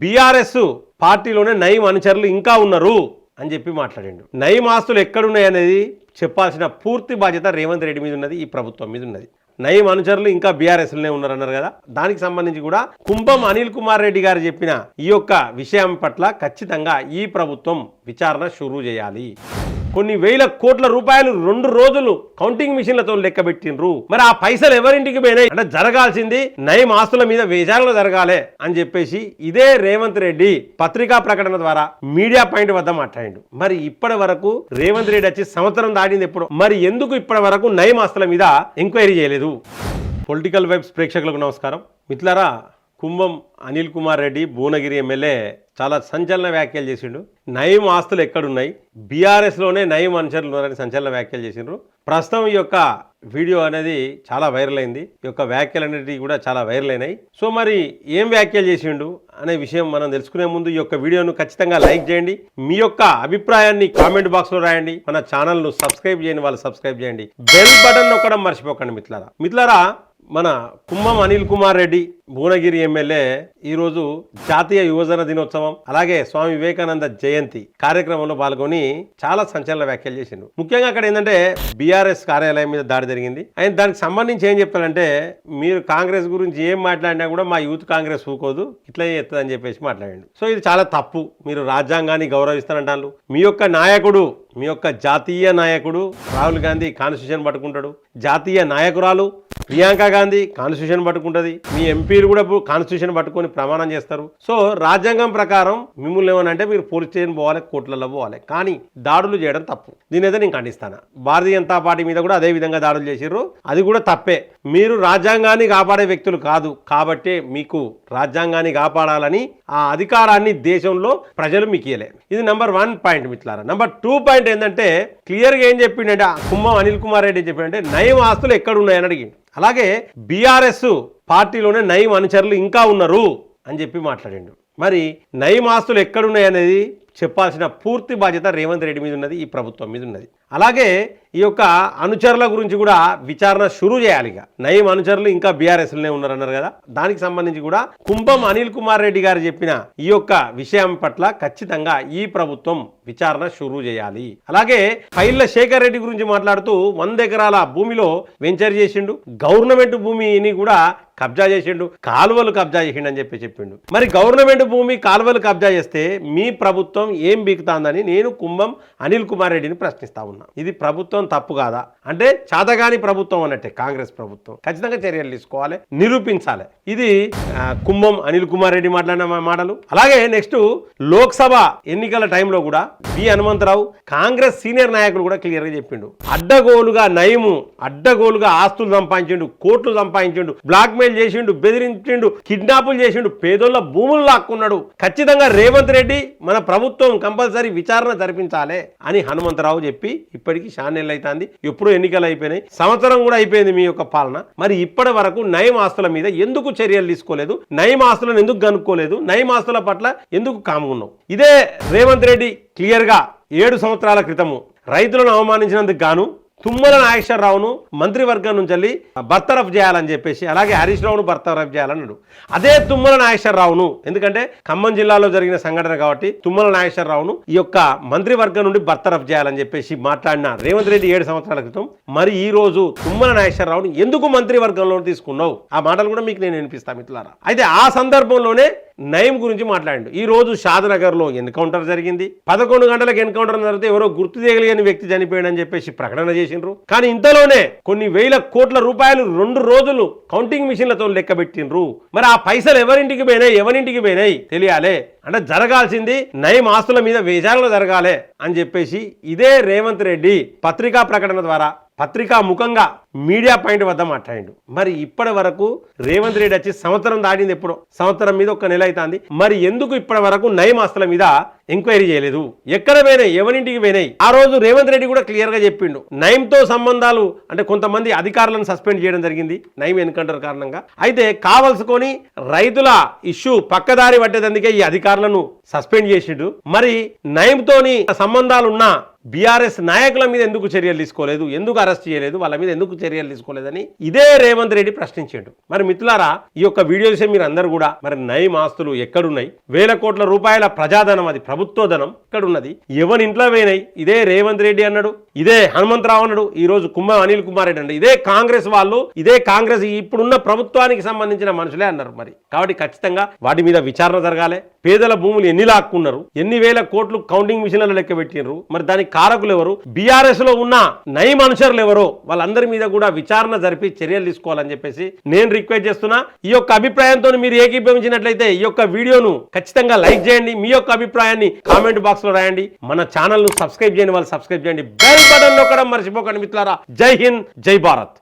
BRS పార్టీలోనే నయం అనుచరులు ఇంకా ఉన్నారు అని చెప్పి మాట్లాడిండు. నయం ఆస్తులు ఎక్కడున్నాయి అనేది చెప్పాల్సిన పూర్తి బాధ్యత రేవంత్ రెడ్డి మీద ఉన్నది ఈ ప్రభుత్వం మీద ఉన్నది. నయం అనుచరులు ఇంకా బీఆర్ఎస్లోనే ఉన్నారన్నారు కదా. దానికి సంబంధించి కూడా కుంభం అనిల్ కుమార్ రెడ్డి గారు చెప్పిన ఈ యొక్క విషయం పట్ల ఖచ్చితంగా ఈ ప్రభుత్వం విచారణ షురూ చేయాలి. కొన్ని వేల కోట్ల రూపాయలు రెండు రోజులు కౌంటింగ్ మిషన్లతో లెక్కపెట్టిండ్రు మరి ఆ పైసలు ఎవరింటికి పోయినాయి? అంటే జరగాల్సింది నయం ఆస్తుల మీద విచారణ జరగాలి అని చెప్పేసి ఇదే రేవంత్ రెడ్డి పత్రికా ప్రకటన ద్వారా మీడియా పాయింట్ వద్ద మాట్లాడిండు. మరి ఇప్పటి వరకు రేవంత్ రెడ్డి వచ్చి సంవత్సరం దాటింది ఎప్పుడు? మరి ఎందుకు ఇప్పటి వరకు నయం ఆస్తుల మీద ఎంక్వైరీ చేయలేదు? పొలిటికల్ వెబ్స్ ప్రేక్షకులకు నమస్కారం. మిత్రులారా కుంభం అనిల్ కుమార్ రెడ్డి భువనగిరి ఎమ్మెల్యే చాలా సంచలన వ్యాఖ్యలు చేసిండు. నయం ఆస్తులు ఎక్కడున్నాయి? బీఆర్ఎస్లోనే నయం అనుచరులు ఉన్నారని సంచలన వ్యాఖ్యలు చేసిండ్రు. ప్రస్తుతం ఈ యొక్క వీడియో అనేది చాలా వైరల్ అయింది. ఈ యొక్క వ్యాఖ్యలు అనేటివి కూడా చాలా వైరల్ అయినాయి. సో మరి ఏం వ్యాఖ్యలు చేసిండు అనే విషయం మనం తెలుసుకునే ముందు ఈ యొక్క వీడియోను ఖచ్చితంగా లైక్ చేయండి. మీ యొక్క అభిప్రాయాన్ని కామెంట్ బాక్స్లో రాయండి. మన ఛానల్ను సబ్స్క్రైబ్ చేయని వాళ్ళు సబ్స్క్రైబ్ చేయండి. బెల్ బటన్ నొక్కడం మర్చిపోకండి మిత్రులారా. మిత్రులారా మన కుమ్మం అనిల్ కుమార్ రెడ్డి భువనగిరి ఎమ్మెల్యే ఈరోజు జాతీయ యువజన దినోత్సవం అలాగే స్వామి వివేకానంద జయంతి కార్యక్రమంలో పాల్గొని చాలా సంచలన వ్యాఖ్యలు చేసిండు. ముఖ్యంగా అక్కడ ఏంటంటే బీఆర్ఎస్ కార్యాలయం మీద దాడి జరిగింది. ఆయన దానికి సంబంధించి ఏం చెప్తాడంటే మీరు కాంగ్రెస్ గురించి ఏం మాట్లాడినా కూడా మా యూత్ కాంగ్రెస్ ఊకోదు ఇట్లా చేస్తుందని చెప్పేసి మాట్లాడండి. సో ఇది చాలా తప్పు. మీరు రాజ్యాంగాన్ని గౌరవిస్తానంటారు మీ యొక్క నాయకుడు మీ యొక్క జాతీయ నాయకుడు రాహుల్ గాంధీ కాన్స్టిట్యూషన్ పట్టుకుంటాడు. జాతీయ నాయకురాలు ప్రియాంక గాంధీ కాన్స్టిట్యూషన్ పట్టుకుంటుంది. మీ ఎంపీలు కూడా కాన్స్టిట్యూషన్ పట్టుకొని ప్రమాణం చేస్తారు. సో రాజ్యాంగం ప్రకారం మిమ్మల్ని ఏమనంటే మీరు పోలీస్ స్టేషన్ పోవాలి కోర్టులలో పోవాలి. కానీ దాడులు చేయడం తప్పు. దీని అయితే నేను ఖండిస్తాను? భారతీయ జనతా పార్టీ మీద కూడా అదే విధంగా దాడులు చేసిర్రు. అది కూడా తప్పే. మీరు రాజ్యాంగాన్ని కాపాడే వ్యక్తులు కాదు. కాబట్టే మీకు రాజ్యాంగాన్ని కాపాడాలని ఆ అధికారాన్ని దేశంలో ప్రజలు మీకు ఇయ్యలే. ఇది నెంబర్ వన్ పాయింట్ మిట్లారా నెంబర్ టూ పాయింట్ ఏంటంటే క్లియర్గా ఏం చెప్పిండంటే కుమ్మం అనిల్ కుమార్ రెడ్డి ఏం చెప్పిండంటే నయం ఆస్తులు ఎక్కడున్నాయని అడిగిండు అలాగే బీఆర్ఎస్ పార్టీలోనే నయం అనుచరులు ఇంకా ఉన్నారు అని చెప్పి మాట్లాడిండు. మరి నయం ఆస్తులు ఎక్కడున్నాయి అనేది చెప్పాల్సిన పూర్తి బాధ్యత రేవంత్ రెడ్డి మీద ఉన్నది ఈ ప్రభుత్వం మీద ఉన్నది. అలాగే ఈ యొక్క అనుచరుల గురించి కూడా విచారణ షురూ చేయాలి ఇక. నయం అనుచరులు ఇంకా బీఆర్ఎస్లోనే ఉన్నారన్నారు కదా. దానికి సంబంధించి కూడా కుంభం అనిల్ కుమార్ రెడ్డి గారు చెప్పిన ఈ యొక్క విషయం పట్ల ఖచ్చితంగా ఈ ప్రభుత్వం విచారణ షురూ చేయాలి. అలాగే పైల్ల శేఖర్ రెడ్డి గురించి మాట్లాడుతూ వంద ఎకరాల భూమిలో వెంచర్ చేసిండు గవర్నమెంట్ భూమిని కూడా కబ్జా చేసిండు కాలువలు కబ్జా చేసిండు అని చెప్పి చెప్పిండు. మరి గవర్నమెంట్ భూమి కాలువలు కబ్జా చేస్తే మీ ప్రభుత్వం ఏం బీకుతాందని నేను కుంభం అనిల్ కుమార్ రెడ్డిని ప్రశ్నిస్తా ఉన్నా. ఇది ప్రభుత్వం తప్పు కాదా? అంటే చాతగాని ప్రభుత్వం అన్నట్టే కాంగ్రెస్ ప్రభుత్వం. ఖచ్చితంగా చర్యలు తీసుకోవాలి నిరూపించాలి. ఇది కుంభం అనిల్ కుమార్ రెడ్డి మాట్లాడిన మాటలు. అలాగే నెక్స్ట్ లోక్సభ ఎన్నికల టైంలో కూడా బి హనుమంతరావు కాంగ్రెస్ సీనియర్ నాయకులు కూడా క్లియర్గా చెప్పిండు. అడ్డగోలుగా నయము అడ్డగోలుగా ఆస్తులు సంపాదించిండు కోట్లు సంపాదించిండు బ్లాక్ మెయిల్ చేసిండు బెదిరించిండు కిడ్నాపులు చేసిండు పేదోళ్ళ భూములు లాక్కున్నాడు. ఖచ్చితంగా రేవంత్ రెడ్డి మన ప్రభుత్వం కంపల్సరీ విచారణ జరిపించాలి అని హనుమంతరావు చెప్పి ఇప్పటికీ షానెల్ అవుతుంది ఎప్పుడూ ఎన్నికలు అయిపోయినాయి. సంవత్సరం కూడా అయిపోయింది మీ యొక్క పాలన. మరి ఇప్పటి వరకు నయం ఆస్తుల మీద ఎందుకు చర్యలు తీసుకోలేదు? నయం ఆస్తులను ఎందుకు కనుక్కోలేదు నయం ఆస్తుల పట్ల ఎందుకు కాముకున్నావు ఇదే రేవంత్ రెడ్డి క్లియర్గా ఏడు సంవత్సరాల క్రితము రైతులను అవమానించినందుకు గాను తుమ్మల నాగేశ్వరరావును మంత్రివర్గం నుంచి వెళ్ళి బర్తరఫ్ చేయాలని చెప్పేసి అలాగే హరీష్ రావును బర్తరఫ్ చేయాలన్నాడు. అదే తుమ్మల నాగేశ్వరరావును ఎందుకంటే ఖమ్మం జిల్లాలో జరిగిన సంఘటన కాబట్టి తుమ్మల నాగేశ్వరరావును ఈ యొక్క మంత్రివర్గం నుండి బర్తరఫ్ చేయాలని చెప్పేసి మాట్లాడిన రేవంత్ రెడ్డి ఏడు సంవత్సరాల క్రితం మరి ఈ రోజు తుమ్మల నాగేశ్వరరావును ఎందుకు మంత్రివర్గంలో తీసుకున్నావు? ఆ మాటలు కూడా మీకు నేను వినిపిస్తాను మిత్రులారా. అయితే ఆ సందర్భంలోనే నయం గురించి మాట్లాడిండు. ఈ రోజు షాద్నగర్లో ఎన్కౌంటర్ జరిగింది. పదకొండు గంటలకు ఎన్కౌంటర్ జరిగితే ఎవరో గుర్తు తెలియని వ్యక్తి చనిపోయాడని చెప్పేసి ప్రకటన చేసిండ్రు. కానీ ఇంతలోనే కొన్ని వేల కోట్ల రూపాయలు రెండు రోజులు కౌంటింగ్ మిషన్లతో లెక్క పెట్టిండ్రు. మరి ఆ పైసలు ఎవరింటికి పోయినాయి ఎవరింటికి పోయినాయి తెలియాలే. అంటే జరగాల్సింది నయం ఆస్తుల మీద విచారణ జరగాలే అని చెప్పేసి ఇదే రేవంత్ రెడ్డి పత్రికా ప్రకటన ద్వారా పత్రికా ముఖంగా మీడియా పాయింట్ వద్ద మాట్లాడిండు. మరి ఇప్పటి వరకు రేవంత్ రెడ్డి వచ్చి సంవత్సరం దాటింది ఎప్పుడో? సంవత్సరం మీద ఒక నెల అవుతుంది మరి ఎందుకు ఇప్పటి వరకు నయం ఆస్తుల మీద ఎంక్వైరీ చేయలేదు? ఎక్కడ పోయినాయి? ఎవరింటికి పోయినాయి? ఆ రోజు రేవంత్ రెడ్డి కూడా క్లియర్గా చెప్పిండు. నయంతో సంబంధాలు అంటే కొంతమంది అధికారులను సస్పెండ్ చేయడం జరిగింది. నయం ఎన్కౌంటర్ కారణంగా. అయితే కావలసుకొని రైతుల ఇష్యూ పక్కదారి పట్టేదందుకే ఈ అధికారులను సస్పెండ్ చేసిండు. మరి నయంతోని సంబంధాలున్న బీఆర్ఎస్ నాయకుల మీద ఎందుకు చర్యలు తీసుకోలేదు? ఎందుకు అరెస్ట్ చేయలేదు? వాళ్ళ మీద ఎందుకు చర్యలు తీసుకోలేదని ఇదే రేవంత్ రెడ్డి ప్రశ్నించాడు. మరి మిత్రులారా ఈ యొక్క వీడియో చూసే మీరు అందరూ కూడా మరి నయం ఆస్తులు ఎక్కడున్నాయి? వేల కోట్ల రూపాయల ప్రజాధనం అది ప్రభుత్వ ధనం ఎక్కడున్నది? ఎవరి ఇంట్లో పోయినాయి? ఇదే రేవంత్ రెడ్డి అన్నాడు. ఇదే హనుమంతరావు అన్నాడు. ఈ రోజు కుమ్మ అనిల్ కుమార్ రెడ్డి అండి ఇదే కాంగ్రెస్ వాళ్ళు ఇదే కాంగ్రెస్ ఇప్పుడున్న ప్రభుత్వానికి సంబంధించిన మనుషులే అన్నారు మరి. కాబట్టి ఖచ్చితంగా వాటి మీద విచారణ జరగాలి. పేదల భూములు ఎన్ని లాక్కున్నారు? ఎన్ని వేల కోట్లు కౌంటింగ్ మిషన్లలో లెక్క పెట్టినారు మరి దానికి కారకులు ఎవరు? బీఆర్ఎస్లో ఉన్న నయం అనుచరులు ఎవరో? వాళ్ళందరి మీద కూడా విచారణ జరిపి చర్యలు తీసుకోవాలని చెప్పేసి నేను రిక్వెస్ట్ చేస్తున్నా. ఈ యొక్క అభిప్రాయంతో మీరు ఏకీభవించినట్లయితే ఈ యొక్క వీడియోను ఖచ్చితంగా లైక్ చేయండి. మీ యొక్క అభిప్రాయాన్ని కామెంట్ బాక్స్లో రాయండి. మన ఛానల్ను సబ్స్క్రైబ్ చేయని వాళ్ళు సబ్స్క్రైబ్ చేయండి. బెల్ బటన్ నొక్కడం మర్చిపోకండి మిత్రులారా. జై హింద్ జై భారత్.